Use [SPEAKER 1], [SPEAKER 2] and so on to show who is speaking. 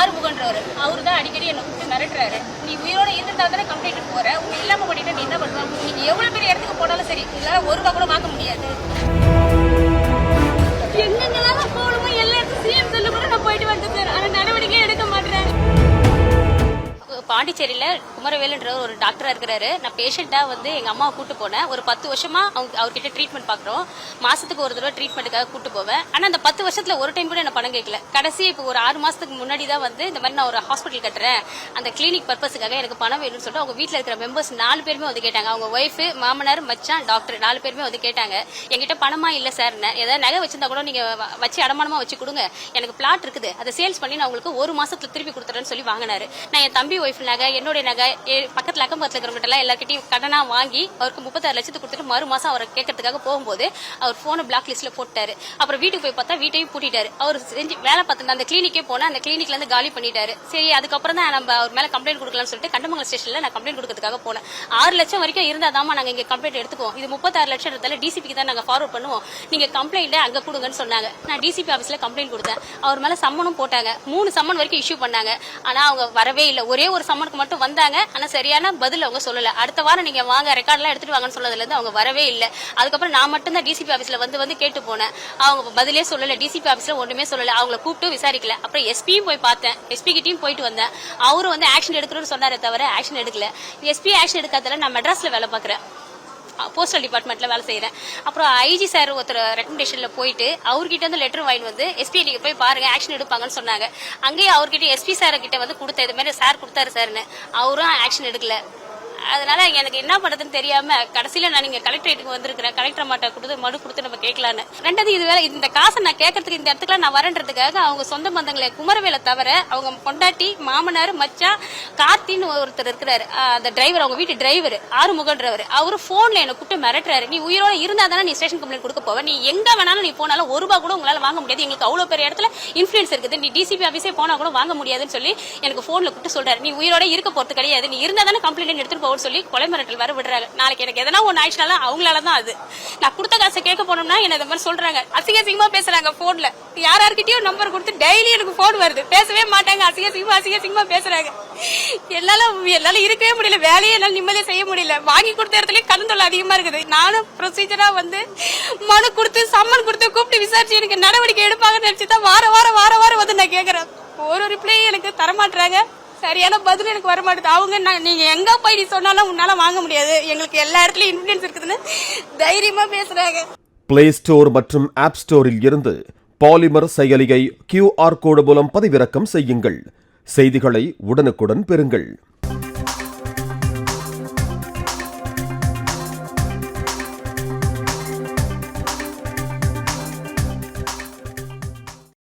[SPEAKER 1] ஆறுமுகன்றவர். அவரு தான் அடிக்கடி என்னை கூப்பிட்டு மிரட்டுறாரு. நீ உயிரோட இருந்திருந்தா தானே கம்ப்ளைண்ட் போற? உங்க இல்லாம பண்ணிட்டு நீ என்ன பண்ணுவாங்க நீங்க எவ்வளவு பெரிய இடத்துக்கு போனாலும் சரி இதெல்லாம் ஒரு ரூபா கூட வாங்க முடியாது. எங்கெங்கெல்லாம் பாண்டிச்சேரியில குமரவேலுன்ற ஒரு டாக்டரா இருக்கிறாரு. நான் பேஷண்டா வந்து எங்க அம்மாவை கூட்டு போனேன். ஒரு பத்து வருஷமா அவங்க அவர்கிட்ட ட்ரீட்மெண்ட் பாக்குறோம் மாசத்துக்கு ஒரு தடவை ட்ரீட்மெண்ட்டுக்காக கூட்டு போவேன். ஆனா அந்த பத்து வருஷத்துல ஒரு டைம் கூட என்ன பணம் கேட்கல. கடைசி இப்போ ஒரு ஆறு மாசத்துக்கு முன்னாடி தான் வந்து இந்த மாதிரி நான் ஒரு ஹாஸ்பிட்டல் கட்டுறேன். அந்த கிளினிக் பர்பஸுக்காக எனக்கு பணம் வேணும்னு சொல்லிட்டு அவங்க வீட்டில் இருக்கிற மெம்பர்ஸ் நாலு பேருமே வந்து கேட்டாங்க. அவங்க ஒய்ஃப் மாமனார் மச்சான் டாக்டர் நாலு பேருமே வந்து கேட்டாங்க. என்கிட்ட பணமா இல்ல சார் ஏதாவது நகை வச்சிருந்தா கூட நீங்க வச்சு அடமானமா வச்சு கொடுங்க. எனக்கு பிளாட் இருக்குது. அதை சேல்ஸ் பண்ணி நான் உங்களுக்கு ஒரு மாசத்துல திருப்பி கொடுத்துறேன்னு சொல்லி வாங்கினாரு. நான் என் தம்பி ஒய்ஃப் நகை என்னுடைய நகை பக்கத்தில் பக்கத்துல அக்கம் பக்கத்தில் இருக்கிறவங்க எல்லாம் எல்லார்கிட்டயும் கடனா வாங்கி அவருக்கு முப்பத்தாறு லட்சத்துக்கு கொடுத்துட்டு மறு மாதம் அவரை கேட்கறதுக்காக போகும்போது அவர் போனை பிளாக் லிஸ்ட்ல போட்டாரு. அப்புறம் வீட்டுக்கு போய் பார்த்தா வீட்டையும் பூட்டிட்டாரு. அவர் செஞ்சு வேலை பார்த்து அந்த கிளினிக்கே போனா அந்த கிளினிக்ல இருந்து காலி பண்ணிட்டாரு. சரி அதுக்கப்புறம் தான் நம்ம அவர் மேல கம்ப்ளைண்ட் கொடுக்கலாம்னு சொல்லிட்டு கண்டமங்கலம் ஸ்டேஷன்ல நான் கம்ப்ளைண்ட் கொடுக்கறதுக்காக போனேன். ஆறு லட்சம் வரைக்கும் இருந்தாதாமா நாங்க இங்க கம்ப்ளைண்ட் எடுத்துக்குவோம். இது முப்பத்தாறு லட்சம் இருந்தாலும் டிசிபிக்கு தான் நாங்க ஃபார்வர்ட் பண்ணுவோம். நீங்க கம்ப்ளைண்ட் அங்க கொடுங்கன்னு சொன்னாங்க. நான் டிசிபி ஆபீஸ்ல கம்ப்ளைண்ட் கொடுத்தேன். அவர் மேல சம்மனும் போட்டாங்க. மூணு சம்மன் வரைக்கும் இஷ்யூ பண்ணாங்க. ஆனா அவங்க வரவே இல்லை. ஒரே ஒரு சம்மன் சம்மனுக்கு மட்டும் வந்தாங்க. ஆனா சரியான பதில் அவங்க சொல்லல. அடுத்த வாரம் நீங்க வாங்க ரெக்கார்ட் எல்லாம் எடுத்துட்டு வாங்கன்னு சொன்னதுலேருந்து அவங்க வரவே இல்லை. அதுக்கப்புறம் நான் மட்டும் தான் டிசிபி ஆபீஸ்ல வந்து வந்து கேட்டு போனேன். அவங்க பதிலே சொல்லல. டிசிபி ஆபீஸ்ல ஒண்ணுமே சொல்லல. அவங்கள கூப்பிட்டு விசாரிக்கல. அப்புறம் எஸ்பியும் போய் பார்த்தேன். எஸ்பி கிட்டயும் போயிட்டு வந்தேன். அவரும் வந்து ஆக்ஷன் எடுக்கணும்னு சொன்னாரே தவிர ஆக்ஷன் எடுக்கல. எஸ்பி ஆக்ஷன் எடுக்காதல நான் மெட்ராஸ்ல வேலை பார்க்கறேன். போஸ்டல் டிபார்ட்மெண்ட்டில் வேலை செய்கிறேன் அப்புறம் ஐஜி சார் ஒருத்தர் ரெக்கமெண்டேஷனில் போயிட்டு அவர்கிட்ட வந்து லெட்டர் வாங்கிட்டு வந்து எஸ்பி நீங்கள் போய் பாருங்கள் ஆக்ஷன் எடுப்பாங்கன்னு சொன்னாங்க. அங்கேயே அவர்கிட்ட எஸ்பி சார் கிட்ட வந்து கொடுத்த இது மாதிரி சார் கொடுத்தாரு சார்னு அவரும் ஆக்ஷன் எடுக்கல. அதனால எனக்கு என்ன பண்றதுன்னு தெரியாம கடைசியில நான் இங்க கலெக்டரேட்டுக்கு வந்திருக்கிறேன். கலெக்டர் மாட்ட கொடுத்து மனு கொடுத்து நம்ம கேட்கலான்னு. ரெண்டாவது இது வேற இந்த காசை நான் கேட்கறதுக்கு இந்த இடத்துக்கு நான் வரேன்றதுக்காக அவங்க சொந்த பந்தங்களை குமரவேலை தவிர அவங்க பொண்டாட்டி மாமனார் மச்சான் கார்த்தின்னு ஒருத்தர் இருக்கிறாரு. அந்த டிரைவர் அவங்க வீட்டு டிரைவர் ஆறுமுகன்றவர் டிரைவர் அவரு போன்ல என்ன கூப்பிட்டு மிரட்டுறாரு. நீ உயிரோட இருந்தா தானே நீ ஸ்டேஷன் கம்ப்ளைண்ட் கொடுக்க போவ. நீ எங்க வேணாலும் நீ போனாலும் ஒரு ரூபா கூட உங்களால வாங்க முடியாது. எங்களுக்கு அவ்வளவு பெரிய இடத்துல இன்ஃபுளுன்ஸ் இருக்குது. நீ டிசிபி ஆபீஸே போனா கூட வாங்க முடியாதுன்னு சொல்லி எனக்கு போன்ல கூப்பிட்டு சொல்றாரு. நீ உயிரோட இருக்க போறது கிடையாது. நீ இருந்தா தானே கம்ப்ளைண்ட் எடுத்துட்டு போவோம்னு சொல்லி கொலை மிரட்டல் வர விடுறாங்க நாளைக்கு எனக்கு எதனா ஒன்று ஆயிடுச்சுனாலும் அவங்களால தான் அது. நான் கொடுத்த காசை கேட்க போனோம்னா என்ன இந்த மாதிரி சொல்றாங்க. அசிங்க அசிங்கமா பேசுறாங்க போன்ல யார் யார்கிட்டயும் நம்பர் கொடுத்து டெய்லி எனக்கு போன் வருது. பேசவே மாட்டாங்க. அசிங்க அசிங்கமா அசிங்க அசிங்கமா பேசுறாங்க. என்னால என்னால இருக்கவே முடியல. வேலையை என்னால நிம்மதியா செய்ய முடியல. வாங்கி கொடுத்த இடத்துல கலந்தொல்லை அதிகமா இருக்குது. நானும் ப்ரொசீஜரா வந்து மனு கொடுத்து சம்மன் கொடுத்து கூப்பிட்டு விசாரிச்சு எனக்கு நடவடிக்கை எடுப்பாங்கன்னு நினைச்சு தான் வார வாரம் வார வாரம் வந்து நான் கேக்குறேன். ஒரு ரிப்ளை எனக்கு தரமாட்டுறாங்க சரியான பதில் எனக்கு வர மாட்டேது அவங்க நான் நீங்க எங்க போய் நீ சொன்னாலும் உன்னால வாங்க முடியாது. எங்களுக்கு எல்லா இடத்துலயும் இன்ஃபுளுன்ஸ் இருக்குதுன்னு தைரியமா பேசுறாங்க.
[SPEAKER 2] பிளே ஸ்டோர் மற்றும் ஆப் ஸ்டோரில் இருந்து பாலிமர் செயலியை கியூஆர் கோடு மூலம் பதிவிறக்கம் செய்யுங்கள். செய்திகளை உடனுக்குடன் பெறுங்கள்.